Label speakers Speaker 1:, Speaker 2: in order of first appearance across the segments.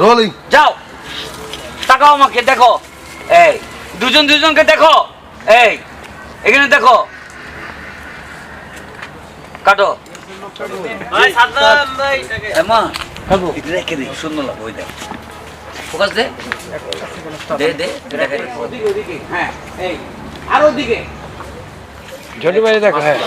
Speaker 1: Rolling
Speaker 2: যাও। তাকাও আমাকে দেখো। এই দুজন দুজনকে দেখো। এই এখানে দেখো। কাটো। রেখে সুন্দর লাগবে ওই দেখ। ফোকাস দে। দে দে রেখে দে। ওদিকে ওদিকে। হ্যাঁ এই আর ওদিকে।
Speaker 3: ঝটি বাড়ি দেখো হ্যাঁ।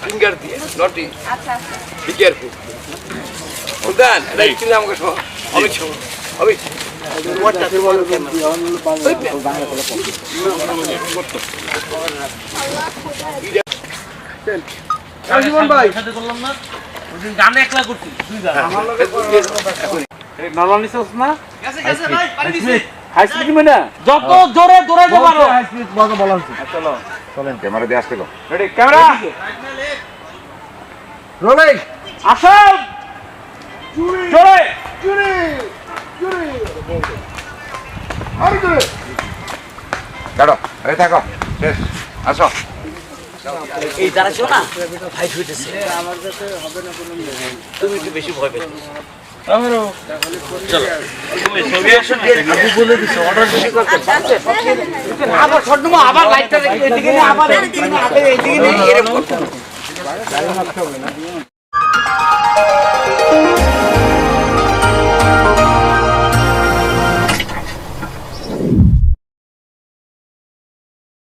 Speaker 1: ফিঙ্গার দিয়ে নটি বি কেয়ারফুল আমাকে শো আমি শো
Speaker 2: যত জোরে দৌড়াইতে পারো
Speaker 3: বলা বলা হচ্ছে চলো
Speaker 4: চলেন ক্যামেরা দিয়ে আসছিল
Speaker 3: রেডি ক্যামেরা রোলিং জোরে
Speaker 4: দাঁড়ো এই থাকো শেষ আসো।
Speaker 2: এই দাঁড়াচ্ছ না। ভাই হইতেছে তুমি একটু বেশি ভয় পেতে। আবার লাইটটা এদিকে এদিকে এরকম।